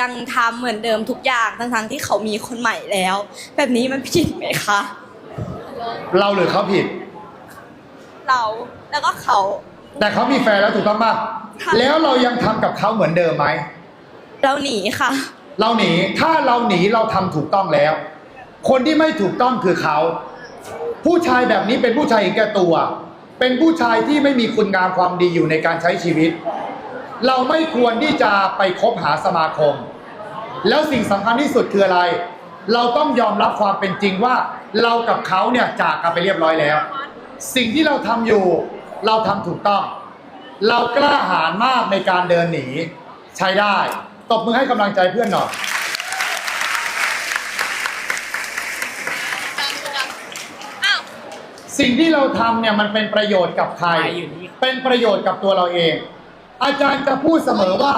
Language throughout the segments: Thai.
ยังทำเหมือนเดิมทุกอย่างทั้งๆที่เขามีคนใหม่แล้ว แบบนี้มันผิดไหมคะ เราหรือเขาผิด เราแล้วก็เขา แต่เขามีแฟนแล้วถูกต้องป่ะค่ะ แล้วเรายังทำกับเขาเหมือนเดิมไหม เราหนีค่ะ เราหนี ถ้าเราหนีเราทำถูกต้องแล้ว คนที่ไม่ถูกต้องคือเขา ผู้ชายแบบนี้เป็นผู้ชายเห็นแก่ตัว เป็นผู้ชายที่ไม่มีคุณงามความดีอยู่ในการใช้ชีวิต เราไม่ควรที่จะไปคบหาสมาคม แล้วสิ่งสำคัญที่สุดคืออะไร เราต้องยอมรับความเป็นจริงว่า เรากับเขาเนี่ยจากกันไปเรียบร้อยแล้ว สิ่งที่เราทำอยู่ เราทำถูกต้อง เรากล้าหาญมากในการเดินหนี ใช้ได้ ตบมือให้กำลังใจเพื่อนหน่อยสิ่งที่เราทำเนี่ยมันเป็นประโยชน์กับใคร เป็นประโยชน์กับตัวเราเอง อาจารย์จะพูดเสมอว่า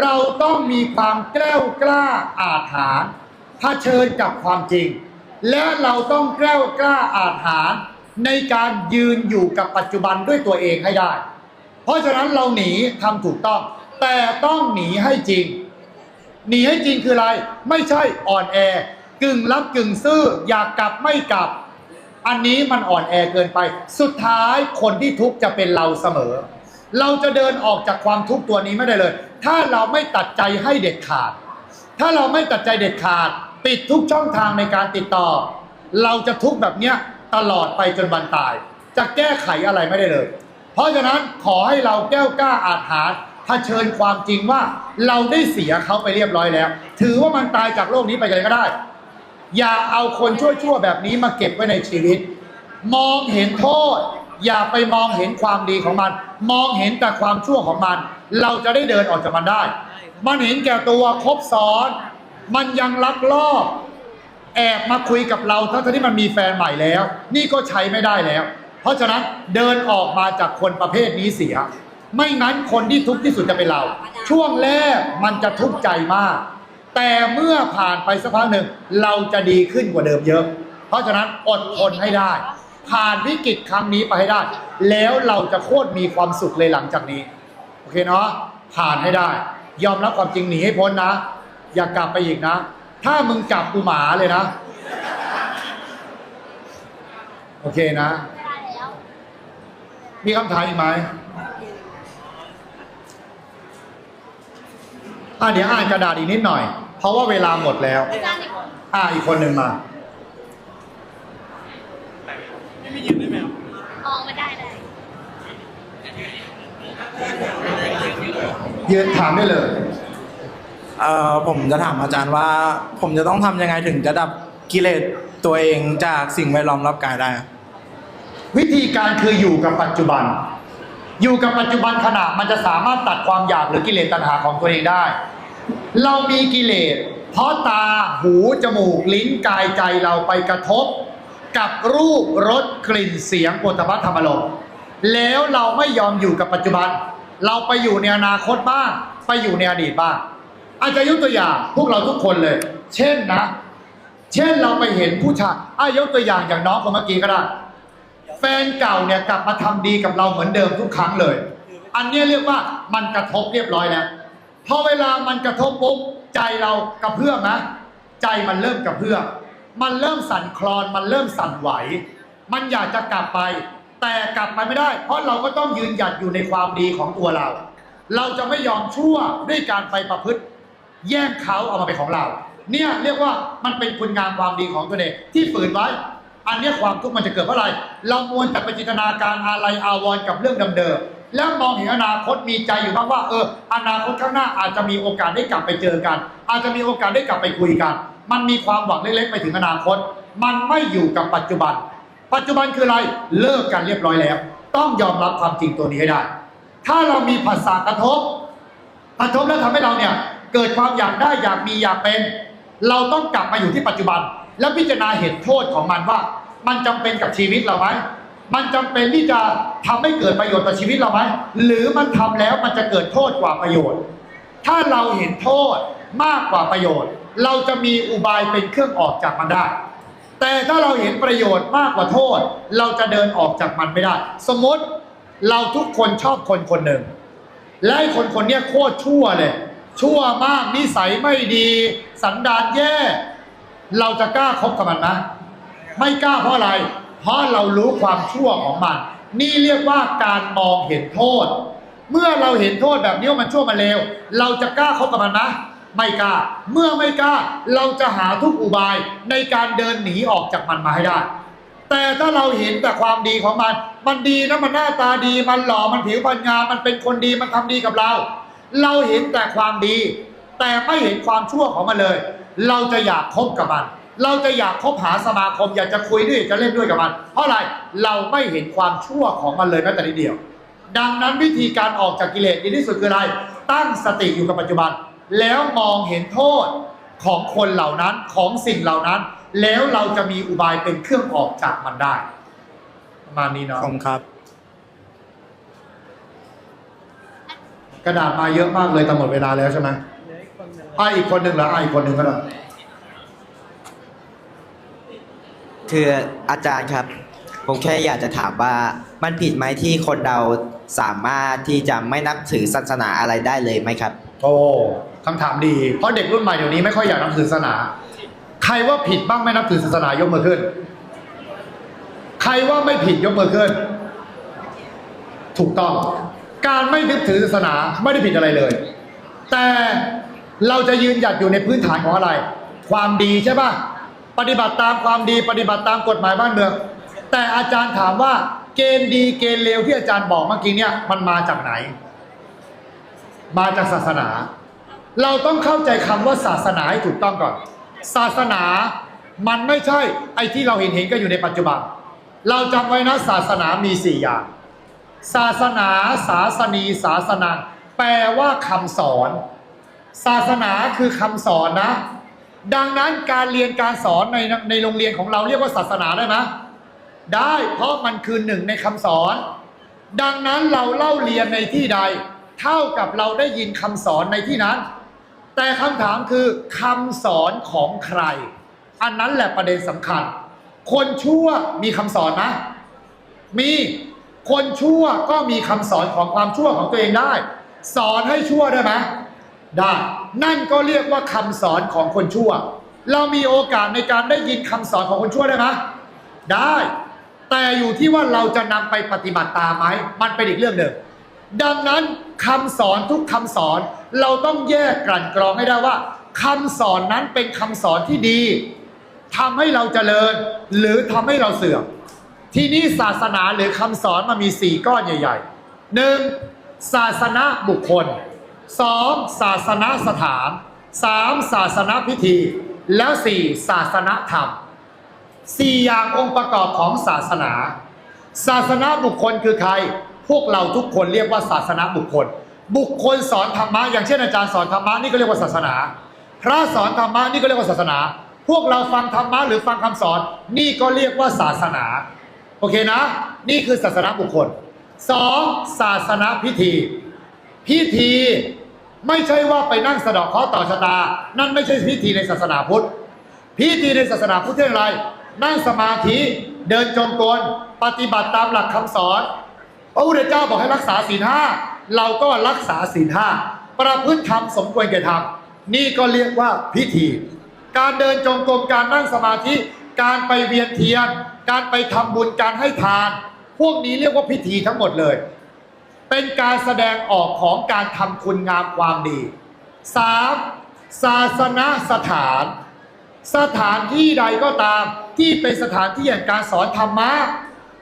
เราต้องมีความแกล้วกล้าอาถรรพ์เผชิญกับความจริง และเราต้องแกล้วกล้าอาถรรพ์ในการยืนอยู่กับปัจจุบันด้วยตัวเองให้ได้ เพราะฉะนั้นเราหนีทำถูกต้อง แต่ต้องหนีให้จริง หนีให้จริงคืออะไร ไม่ใช่อ่อนแอกึ่งรับกึ่งซื่ออยากกลับไม่กลับ อันนี้มันอ่อนแอเกินไป สุดท้ายคนที่ทุกข์จะเป็นเราเสมอ เราจะเดินออกจากความทุกข์ตัวนี้ไม่ได้เลย ถ้าเราไม่ตัดใจให้เด็ดขาด ถ้าเราไม่ตัดใจเด็ดขาด ปิดทุกช่องทางในการติดต่อ เราจะทุกข์แบบเนี้ยตลอดไปจนวันตาย จะแก้ไขอะไรไม่ได้เลย เพราะฉะนั้นขอให้เราแก้วกล้าอาถรรพ์เผชิญความจริงว่าเราได้เสียเขาไปเรียบร้อยแล้ว ถือว่ามันตายจากโลกนี้ไปเลยก็ได้ อย่าเอาคนชั่วๆแบบนี้มาเก็บไว้ในชีวิต มองเห็นโทษ อย่าไปมองเห็นความดีของมัน มองเห็นแต่ความชั่วของมัน เราจะได้เดินออกจากมันได้ มันเห็นแก่ตัวครบซ้อน มันยังลักลอบแอบมาคุยกับเราทั้งๆที่มันมีแฟนใหม่แล้ว นี่ก็ใช้ไม่ได้แล้ว เพราะฉะนั้นเดินออกมาจากคนประเภทนี้เสีย ไม่งั้นคนที่ทุกข์ที่สุดจะเป็นเรา ช่วงแรกมันจะทุกข์ใจมาก แต่เมื่อผ่านไปสักพักหนึ่งเราจะดีขึ้นกว่าเดิมเยอะ เพราะฉะนั้นอดทนให้ได้ ผ่านวิกฤตครั้งนี้ไปให้ได้ แล้วเราจะโคตรมีความสุขเลยหลังจากนี้ โอเคเนาะผ่านให้ได้ ยอมรับความจริงหนีให้พ้นนะ อย่ากลับไปอีกนะ ถ้ามึงกลับกูหมาเลยนะ โอเคนะ มีคำถามอีกไหมอะเดี๋ยวอ่านกระดาษอีกนิดหน่อย เพราะว่าเวลาหมดแล้วอาจารย์อีกคนอะอี กคนหนึ่งมาออกมาได้เลยยืนถามได้เลย เอ่อผมจะถามอาจารย์ว่า ผมจะต้องทำยังไงถึงจะดับกิเลสตัวเองจากสิ่งแวดล้อมรอบกายได้ครับวิธีการคืออยู่กับปัจจุบัน อยู่กับปัจจุบันขณะมันจะสามารถตัดความอยากหรือกิเลสตัณหาของตัวเองได้ เรามีกิเลส เพราะตา หู จมูก ลิ้น กายใจเราไปกระทบ กับรูปรสกลิ่นเสียงโผฏฐัพพะธรรมารมณ์แล้วเราไม่ยอมอยู่กับปัจจุบัน เราไปอยู่ในอนาคตบ้างไปอยู่ในอดีตบ้าง อาจจะยกตัวอย่างพวกเราทุกคนเลย เช่นนะ เช่นเราไปเห็นผู้ชายอะยกตัวอย่างอย่างน้องคนเมื่อกี้ก็ได้แฟนเก่าเนี่ยกลับมาทำดีกับเราเหมือนเดิมทุกครั้งเลย อันนี้เรียกว่ามันกระทบเรียบร้อยแล้วพอเวลามันกระทบปุ๊บใจเรากระเพื่อมนะใจมันเริ่มกระเพื่อม มันเริ่มสั่นคลอนมันเริ่มสั่นไหว มันอยากจะกลับไป แต่กลับไปไม่ได้ เพราะเราก็ต้องยืนหยัดอยู่ในความดีของตัวเรา เราจะไม่ยอมชั่วด้วยการไปประพฤติ แย่งเขาเอามาเป็นของเรา เนี่ยเรียกว่ามันเป็นคุณงามความดีของตัวเองที่ฝืนไว้ อันนี้ความทุกข์มันจะเกิดเพราะอะไร เรามวนแต่ไปจินตนาการอะไรอาวรณ์กับเรื่องเดิมๆแล้วมองเห็นอนาคตมีใจอยู่บ้างว่าเอออนาคตข้างหน้าอาจจะมีโอกาสได้กลับไปเจอกัน อาจจะมีโอกาสได้กลับไปคุยกัน มันมีความหวังเล็กๆไปถึงอนาคต มันไม่อยู่กับปัจจุบัน ปัจจุบันคืออะไรเลิกกันเรียบร้อยแล้ว ต้องยอมรับความจริงตัวนี้ให้ได้ ถ้าเรามีภาษากระทบกระทบแล้วทำให้เราเนี่ยเกิดความอยากได้อยากมีอยากเป็น เราต้องกลับมาอยู่ที่ปัจจุบัน แล้วพิจารณาเหตุโทษของมันว่า มันจำเป็นกับชีวิตเราไหมมันจำเป็นที่จะทำให้เกิดประโยชน์ต่อชีวิตเราไหมหรือมันทำแล้วมันจะเกิดโทษกว่าประโยชน์ ถ้าเราเห็นโทษมากกว่าประโยชน์ เราจะมีอุบายเป็นเครื่องออกจากมันได้ แต่ถ้าเราเห็นประโยชน์มากกว่าโทษ เราจะเดินออกจากมันไม่ได้ สมมติเราทุกคนชอบคนคนหนึ่ง และคนคนเนี้ยโคตรชั่วเลย ชั่วมากนิสัยไม่ดี สันดานแย่ เราจะกล้าคบกับมันไหมไม่กล้าเพราะอะไร เพราะเรารู้ความชั่วของมัน นี่เรียกว่าการมองเห็นโทษ เมื่อเราเห็นโทษแบบนี้ว่ามันชั่วมันเลว เราจะกล้าคบกับมันไหม ไม่กล้า เมื่อไม่กล้า เราจะหาทุกอุบายในการเดินหนีออกจากมันมาให้ได้ แต่ถ้าเราเห็นแต่ความดีของมัน มันดีนะมันหน้าตาดีมันหล่อมันผิวพรรณงามมันเป็นคนดีมันทำดีกับเรา เราเห็นแต่ความดี แต่ไม่เห็นความชั่วของมันเลย เราจะอยากคบกับมันเราจะอยากคบหาสมาคมอยากจะคุยด้วยจะเล่นด้วยกับมัน เพราะอะไรเราไม่เห็นความชั่วของมันเลยแม้แต่นิดเดียว ดังนั้นวิธีการออกจากกิเลสดีที่สุดคืออะไร ตั้งสติอยู่กับปัจจุบัน แล้วมองเห็นโทษของคนเหล่านั้นของสิ่งเหล่านั้น แล้วเราจะมีอุบายเป็นเครื่องออกจากมันได้ประมาณนี้เนาะผมครับ กระดาษมาเยอะมากเลยแต่หมดเวลาแล้วใช่ไหมอะอีกคนหนึ่งเหรออะอีกคนหนึ่งก็ได้คืออาจารย์ครับ ผมแค่อยากจะถามว่ามันผิดไหมที่คนเราสามารถที่จะไม่นับถือศาสนาอะไรได้เลยไหมครับ โอ้ คำถามดี เพราะเด็กรุ่นใหม่เดี๋ยวนี้ไม่ค่อยอยากนับถือศาสนา ใครว่าผิดบ้างไม่นับถือศาสนายกมือขึ้น ใครว่าไม่ผิดยกมือขึ้น ถูกต้อง การไม่นับถือศาสนาไม่ได้ผิดอะไรเลย แต่เราจะยืนหยัดอยู่ในพื้นฐานของอะไร ความดีใช่ปะปฏิบัติตามความดีปฏิบัติตามกฎหมายบ้านเมือง แต่อาจารย์ถามว่าเกณฑ์ดีเกณฑ์เลวที่อาจารย์บอกเมื่อกี้เนี่ยมันมาจากไหน มาจากศาสนา เราต้องเข้าใจคำว่าศาสนาให้ถูกต้องก่อน ศาสนามันไม่ใช่ไอ้ที่เราเห็นเห็นกันอยู่ในปัจจุบัน เราจำไว้นะศาสนามีสี่อย่าง ศาสนา ศาสนีศาสนา แปลว่าคำสอน ศาสนาคือคำสอนนะ ดังนั้นการเรียนการสอนในในโรงเรียนของเราเรียกว่าศาสนาได้ไหมได้เพราะมันคือหนึ่งในคำสอน ดังนั้นเราเล่าเรียนในที่ใด เท่ากับเราได้ยินคำสอนในที่นั้น แต่คำถามคือคำสอนของใคร อันนั้นแหละประเด็นสำคัญ คนชั่วมีคำสอนนะมีคนชั่วก็มีคำสอนของความชั่วของตัวเองได้ สอนให้ชั่วได้ไหมได้นั่นก็เรียกว่าคำสอนของคนชั่ว เรามีโอกาสในการได้ยินคำสอนของคนชั่วได้ไหมได้ แต่อยู่ที่ว่าเราจะนำไปปฏิบัติตามไหมมันเป็นอีกเรื่องหนึ่ง ดังนั้นคำสอนทุกคำสอนเราต้องแยกกลั่นกรองให้ได้ว่าคำสอนนั้นเป็นคำสอนที่ดีทำให้เราเจริญ หรือทำให้เราเสื่อม ที่นี่ศาสนาหรือคำสอนมันมีสี่ก้อนใหญ่ๆหนึ่งศาสนาบุคคลสองศาสนาสถานสามศาสนาพิธี แล้วสี่ศาสนาธรรมสี่อย่างองค์ประกอบของศาสนา ศาสนาบุคคลคือใคร พวกเราทุกคนเรียกว่าศาสนาบุคคล บุคคลสอนธรรมะอย่างเช่นอาจารย์สอนธรรมะนี่ก็เรียกว่าศาสนา พระสอนธรรมะนี่ก็เรียกว่าศาสนา พวกเราฟังธรรมะหรือฟังคำสอนนี่ก็เรียกว่าศาสนา โอเคนะ นี่คือศาสนาบุคคลสองศาสนาพิธี พิธีไม่ใช่ว่าไปนั่งสะดอกเคราะห์ต่อชะตา นั่นไม่ใช่พิธีในศาสนาพุทธ พิธีในศาสนาพุทธเรียกอะไร นั่งสมาธิ เดินจงกรม ปฏิบัติตามหลักคำสอน ระพุทธเจ้าบอกให้รักษาศีลห้าเราก็รักษาศีลห้าประพฤติธรรมสมควรแก่ธรรมนี่ก็เรียกว่าพิธี การเดินจงกรมการนั่งสมาธิ การไปเวียนเทียน การไปทำบุญการให้ทาน พวกนี้เรียกว่าพิธีทั้งหมดเลย เป็นการแสดงออกของการทำคุณงามความดี 3. ศาสนสถาน สถานที่ใดก็ตามที่เป็นสถานที่แห่งการสอนธรรมะ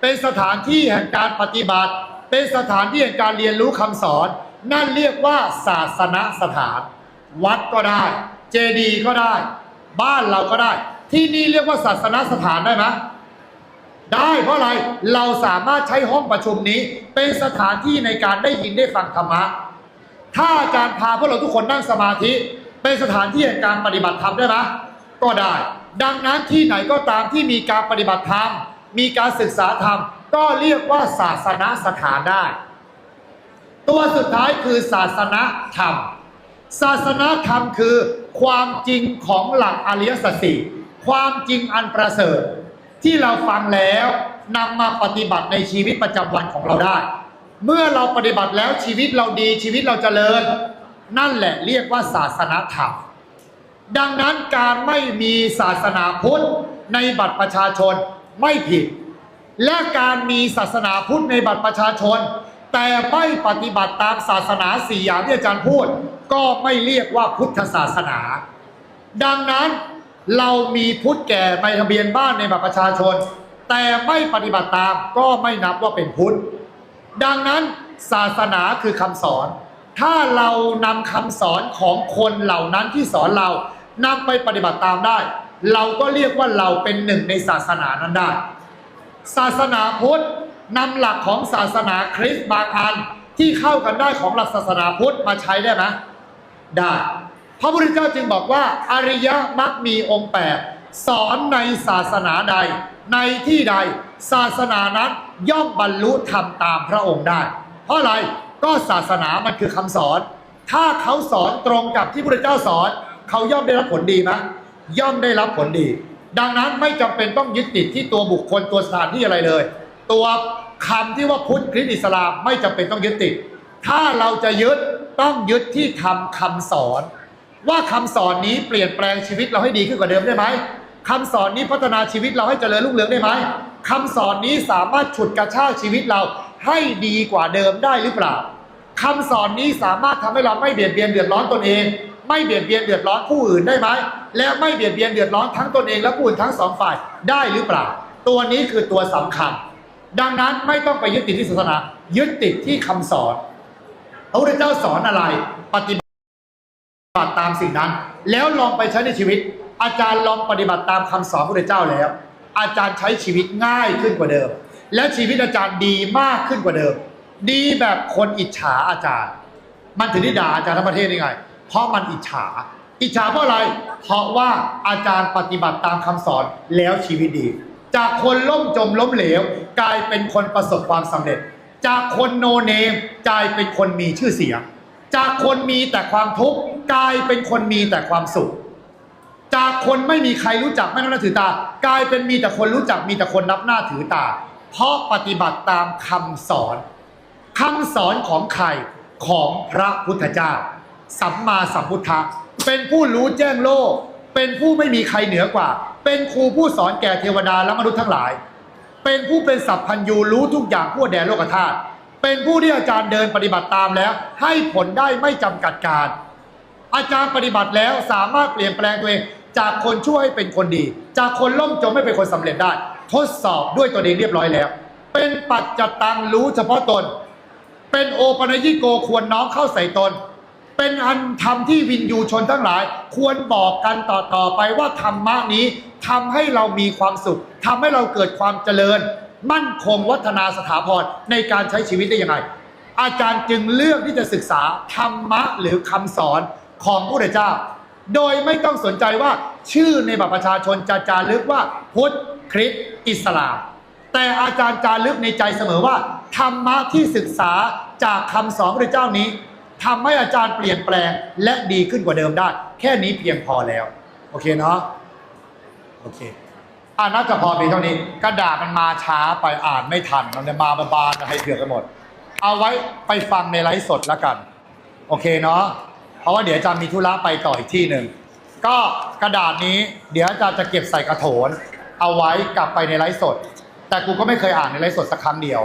เป็นสถานที่แห่งการปฏิบัติ เป็นสถานที่แห่งการเรียนรู้คำสอน นั่นเรียกว่าศาสนสถาน วัดก็ได้ เจดีย์ก็ได้ บ้านเราก็ได้ ที่นี่เรียกว่าศาสนสถานได้ไหมได้เพราะอะไรเราสามารถใช้ห้องประชุมนี้ เป็นสถานที่ในการได้ยินได้ฟังธรรมะถ้าอาจารย์พาพวกเราทุกคนนั่งสมาธิ เป็นสถานที่แห่งการปฏิบัติธรรมได้ไหมก็ได้ ดังนั้นที่ไหนก็ตามที่มีการปฏิบัติธรรม มีการศึกษาธรรม ก็เรียกว่าศาสนสถานได้ ตัวสุดท้ายคือศาสนธรรม ศาสนธรรมคือความจริงของหลักอริยสัจสี่ความจริงอันประเสริฐ ที่เราฟังแล้วนำมาปฏิบัติในชีวิตประจำวันของเราได้ เมื่อเราปฏิบัติแล้วชีวิตเราดีชีวิตเราเจริญ นั่นแหละเรียกว่าศาสนาธรรม ดังนั้นการไม่มีศาสนาพุทธในบัตรประชาชน ไม่ผิด และการมีศาสนาพุทธในบัตรประชาชน แต่ไม่ปฏิบัติตามศาสนาสี่อย่างที่อาจารย์พูด ก็ไม่เรียกว่าพุทธศาสนา ดังนั้นเรามีพุทธแก่ใบทะเบียนบ้านในบัตรประชาชน แต่ไม่ปฏิบัติตามก็ไม่นับว่าเป็นพุทธ ดังนั้นศาสนาคือคำสอน ถ้าเรานำคำสอนของคนเหล่านั้นที่สอนเรานำไปปฏิบัติตามได้ เราก็เรียกว่าเราเป็นหนึ่งในศาสนานั้นได้ ศาสนาพุทธนำหลักของศาสนาคริสต์บางอันที่เข้ากันได้ของหลักศาสนาพุทธมาใช้ได้ไหมได้ พระพุทธเจ้าจึงบอกว่า อริยมรรคมีองค์แปดสอนในศาสนาใด ในที่ใดศาสนานั้นย่อมบรรลุธรรมตามพระองค์ได้ เพราะอะไรก็ศาสนามันคือคำสอน ถ้าเขาสอนตรงกับที่พระพุทธเจ้าสอน เขาย่อมได้รับผลดีไหม ย่อมได้รับผลดี ดังนั้นไม่จำเป็นต้องยึดติดที่ตัวบุคคลตัวสถานที่อะไรเลย ตัวคำที่ว่าพุทธคริสต์อิสลามไม่จำเป็นต้องยึดติด ถ้าเราจะยึดต้องยึดที่ทำคำสอน ว่าคำสอนนี้เปลี่ยนแปลงชีวิตเราให้ดีขึ้นกว่าเดิมได้ไหมคำสอนนี้พัฒนาชีวิตเราให้เจริญรุ่งเรืองได้ไหมคำสอนนี้สามารถฉุดกระชากชีวิตเราให้ดีกว่าเดิมได้หรือเปล่าคำสอนนี้สามารถทำให้เราไม่เบียดเบียนเดือดร้อนตนเอง ไม่เบียดเบียนเดือดร้อนผู้อื่นได้ไหมและไม่เบียดเบียนเดือดร้อนทั้งตนเองและผู้อื่นทั้งสองฝ่ายได้หรือเปล่า ตัวนี้คือตัวสำคัญ ดังนั้นไม่ต้องไปยึดติดที่ศาสนา ยึดติดที่คำสอนพระพุทธเจ้าสอนอะไร ปฏิบัติตามสิ่งนั้น แล้วลองไปใช้ในชีวิต อาจารย์ลองปฏิบัติตามคำสอนพระพุทธเจ้าแล้ว อาจารย์ใช้ชีวิตง่ายขึ้นกว่าเดิม และชีวิตอาจารย์ดีมากขึ้นกว่าเดิม ดีแบบคนอิจฉาอาจารย์ มันถึงได้ด่าอาจารย์ทั้งประเทศนี่ไง เพราะมันอิจฉา อิจฉาเพราะอะไร เพราะว่าอาจารย์ปฏิบัติตามคำสอนแล้วชีวิตดี จากคนล่มจมล้มเหลว กลายเป็นคนประสบความสำเร็จ จากคนโนเนมกลายเป็นคนมีชื่อเสียง จากคนมีแต่ความทุกข์กลายเป็นคนมีแต่ความสุข จากคนไม่มีใครรู้จักไม่นับหน้าถือตา กลายเป็นมีแต่คนรู้จักมีแต่คนนับหน้าถือตา เพราะปฏิบัติตามคำสอนคำสอนของใครของพระพุทธเจ้า สัมมาสัมพุทธะเป็นผู้รู้แจ้งโลก เป็นผู้ไม่มีใครเหนือกว่า เป็นครูผู้สอนแก่เทวดาและมนุษย์ทั้งหลาย เป็นผู้เป็นสัพพัญญูรู้ทุกอย่างทั่วแดนโลกธาตุเป็นผู้ที่อาจารย์เดินปฏิบัติตามแล้ว ให้ผลได้ไม่จำกัดการ อาจารย์ปฏิบัติแล้วสามารถเปลี่ยนแปลงตัวเองจากคนชั่วให้เป็นคนดี จากคนล่มจมให้เป็นคนสำเร็จได้ ทดสอบด้วยตัวเองเรียบร้อยแล้ว เป็นปัจจตังรู้เฉพาะตน เป็นโอปัญญิโกควรน้อมเข้าใส่ตน เป็นอันธรรมที่วินยูชนทั้งหลาย ควรบอกกันต่อต่อไปว่าธรรมะนี้ทำให้เรามีความสุขทำให้เราเกิดความเจริญ มั่นคงวัฒนาสถาพรในการใช้ชีวิตได้ยังไง อาจารย์จึงเลือกที่จะศึกษาธรรมะหรือคำสอนของพระเจ้า โดยไม่ต้องสนใจว่าชื่อในบัตรประชาชนจะจารึกว่าพุทธคริสต์อิสลามแต่อาจารย์จารึกในใจเสมอว่า ธรรมะที่ศึกษาจากคำสอนพระเจ้านี้ ทำให้อาจารย์เปลี่ยนแปลงและดีขึ้นกว่าเดิมได้ แค่นี้เพียงพอแล้ว โอเคเนาะโอเคอ่าน่าจะพอเพียงเท่านี้ กระดาษมันมาช้าไปอ่านไม่ทัน มันจะมาบานๆให้เผือกกันหมด เอาไว้ไปฟังในไลฟ์สดแล้วกัน โอเคเนาะเพราะว่าเดี๋ยวอาจารย์มีธุระไปต่ออีกที่หนึ่งก็กระดาษนี้เดี๋ยวอาจารย์จะเก็บใส่กระโถน เอาไว้กลับไปในไลฟ์สด แต่กูก็ไม่เคยอ่านในไลฟ์สดสักครั้งเดียว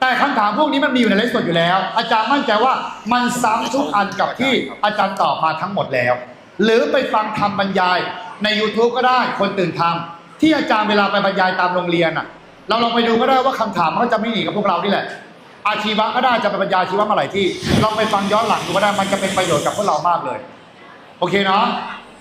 แต่คำถามพวกนี้มันมีอยู่ในไลฟ์สดอยู่แล้ว อาจารย์มั่นใจว่ามันซ้ำทุกอันกับที่อาจารย์ตอบมาทั้งหมดแล้ว หรือไปฟังคำบรรยายใน YouTube ก็ได้คนตื่นทำที่อาจารย์เวลาไปบรรยายตามโรงเรียนอะ เราลองไปดูก็ได้ว่าคำถามมันก็จะไม่หนีกับพวกเรานี่แหละ อาชีวะก็ได้จะไปบรรยายอาชีวะมาหลายที่ลองไปฟังย้อนหลังดูก็ได้มันจะเป็นประโยชน์กับพวกเรามากเลย โอเคเนาะ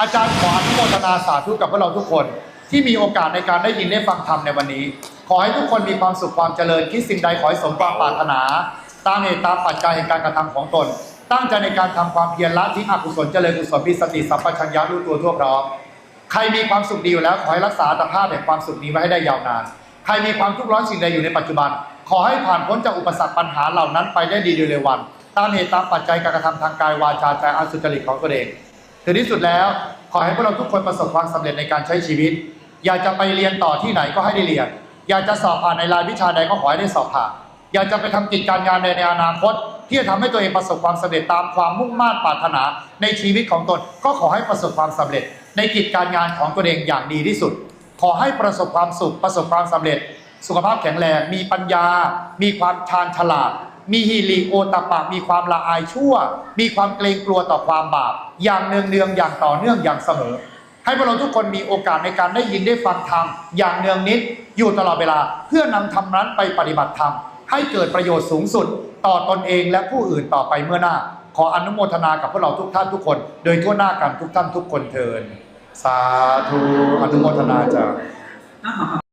อาจารย์ขออนุโมทนาสาธุกับพวกเราทุกคน ที่มีโอกาสในการได้ยินได้ฟังธรรมในวันนี้ ขอให้ทุกคนมีความสุขความเจริญคิดสิ่งใดขอให้สมความปรารถนา ตามเหตุตามปัจจัยแห่งการกระทำของตน ตั้งใจในการทำความเพียรละทิ้งอกุศลเจริญกุศลมีสติสัมปชัญญะรู้ตัวทั่วพร้อมใครมีความสุขดีอยู่แล้วขอให้รักษาตภาพแห่งความสุขนี้ไว้ให้ได้ยาวนาน ใครมีความทุกข์ร้อนสิ่งใดอยู่ในปัจจุบัน ขอให้ผ่านพ้นจากอุปสรรคปัญหาเหล่านั้นไปได้ดีโดยเร็ววัน ตามเหตุตามปัจจัยการกระทำทางกายวาจาใจอันสุจริตของตัวเองถึงที่สุดแล้วขอให้พวกเราทุกคนประสบความสำเร็จในการใช้ชีวิต อยากจะไปเรียนต่อที่ไหนก็ให้ได้เรียน อยากจะสอบผ่านในรายวิชาใดก็ขอให้ได้สอบผ่าน อยากจะไปทำกิจการงานในในอนาคต ที่จะทำให้ตัวเองประสบความสำเร็จตามความมุ่งมั่นปรารถนาในชีวิตของตน ก็ขอให้ประสบความสำเร็จ ในกิจการงานของตัวเองอย่างดีที่สุด ขอให้ประสบความสุขประสบความสำเร็จ สุขภาพแข็งแรง มีปัญญา มีความชาญฉลาด มีฮิริโอตปะ มีความละอายชั่ว มีความเกรงกลัวต่อความบาป อย่างเนืองเนืองอย่างต่อเนื่องอย่างเสมอ ให้พวกเราทุกคนมีโอกาสในการได้ยินได้ฟังธรรมอย่างเนืองนิด อยู่ตลอดเวลาเพื่อนำธรรมนั้นไปปฏิบัติธรรม ให้เกิดประโยชน์สูงสุด ต่อตนเองและผู้อื่นต่อไปเมื่อหน้า ขออนุโมทนากับพวกเราทุกท่านทุกคน โดยทั่วหน้ากันทุกท่านทุกคนเทินสาธุอนุโมทนาจ้า